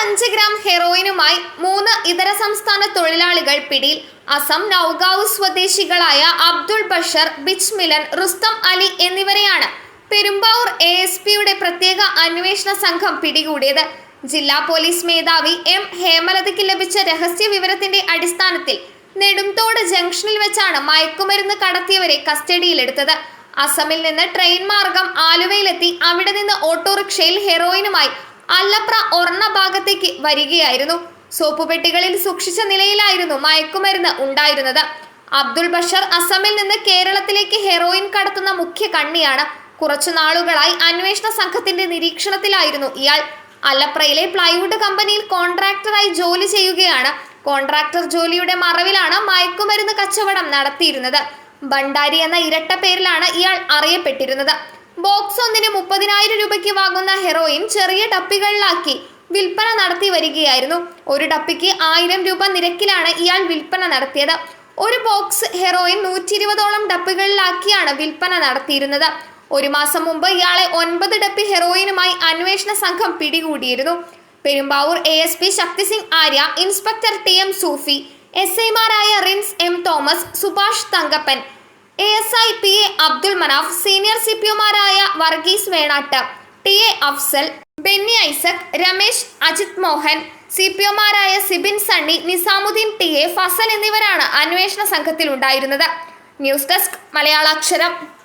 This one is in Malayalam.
അഞ്ച് ഗ്രാം ഹെറോയിനുമായി മൂന്ന് ഇതര സംസ്ഥാന തൊഴിലാളികൾ പിടിയിൽ. അസം നൌഗാവ് സ്വദേശികളായ അബ്ദുൾ ബഷർ ബിച്ച് മിലൻ റുസ്തം അലി എന്നിവരെയാണ് പെരുമ്പാവൂർ എ എസ് പിയുടെ പ്രത്യേക അന്വേഷണ സംഘം പിടികൂടിയത്. ജില്ലാ പോലീസ് മേധാവി എം ഹേമലതയ്ക്ക് ലഭിച്ച രഹസ്യ വിവരത്തിന്റെ അടിസ്ഥാനത്തിൽ നെടുംതോട് ജംഗ്ഷനിൽ വെച്ചാണ് മയക്കുമരുന്ന് കടത്തിയവരെ കസ്റ്റഡിയിലെടുത്തത്. അസമിൽ നിന്ന് ട്രെയിൻ മാർഗം ആലുവയിലെത്തി അവിടെ നിന്ന് ഓട്ടോറിക്ഷയിൽ ഹെറോയിനുമായി അല്ലപ്ര ഒർണ ഭാഗത്തേക്ക് വരികയായിരുന്നു. സോപ്പ് പെട്ടികളിൽ സൂക്ഷിച്ച നിലയിലായിരുന്നു മയക്കുമരുന്ന് ഉണ്ടായിരുന്നത്. അബ്ദുൾ ബഷർ അസമിൽ നിന്ന് കേരളത്തിലേക്ക് ഹെറോയിൻ കടത്തുന്ന മുഖ്യ കണ്ണിയാണ്. കുറച്ചു നാളുകളായി അന്വേഷണ സംഘത്തിന്റെ നിരീക്ഷണത്തിലായിരുന്നു ഇയാൾ. അല്ലപ്രയിലെ പ്ലൈവുഡ് കമ്പനിയിൽ കോൺട്രാക്ടറായി ജോലി ചെയ്യുകയാണ്. കോൺട്രാക്ടർ ജോലിയുടെ മറവിലാണ് മയക്കുമരുന്ന് കച്ചവടം നടത്തിയിരുന്നത്. ഭണ്ഡാരി എന്ന ഇരട്ട പേരിലാണ് ഇയാൾ അറിയപ്പെട്ടിരുന്നത്. ബോക്സ് ഒന്നിന് മുപ്പതിനായിരം രൂപയ്ക്ക് വാങ്ങുന്ന ഹെറോയിൻ ചെറിയ ടപ്പികളിലാക്കി വിൽപ്പന നടത്തി വരികയായിരുന്നു. ഒരു ടപ്പിക്ക് ആയിരം രൂപ നിരക്കിലാണ് ഇയാൾ വിൽപ്പന നടത്തിയത്. ഒരു ബോക്സ് ഹെറോയിൻ നൂറ്റി ഇരുപതോളം ടപ്പുകളിലാക്കിയാണ് വിൽപ്പന നടത്തിയിരുന്നത്. ഒരു മാസം മുമ്പ് ഇയാളെ ഒൻപത് ടപ്പി ഹെറോയിനുമായി അന്വേഷണ സംഘം പിടികൂടിയിരുന്നു. Perumbavoor A S P Shaktisingh Arya inspector T M Sufi S ഐമാരായ Rins M Thomas Subhash Thankappan A S I P A Abdul Manaf senior C P ഒമാരായ Varghese Venatt T A Afsal Benny Isaac Ramesh Ajith Mohan C P ഒമാരായ Sibin Sunny Nizamuddin T A Fasal എന്നിവരാണ് അന്വേഷണ സംഘത്തിൽ ഉണ്ടായിരുന്നത് ന്യൂസ് ഡെസ്ക് മലയാളാക്ഷരം.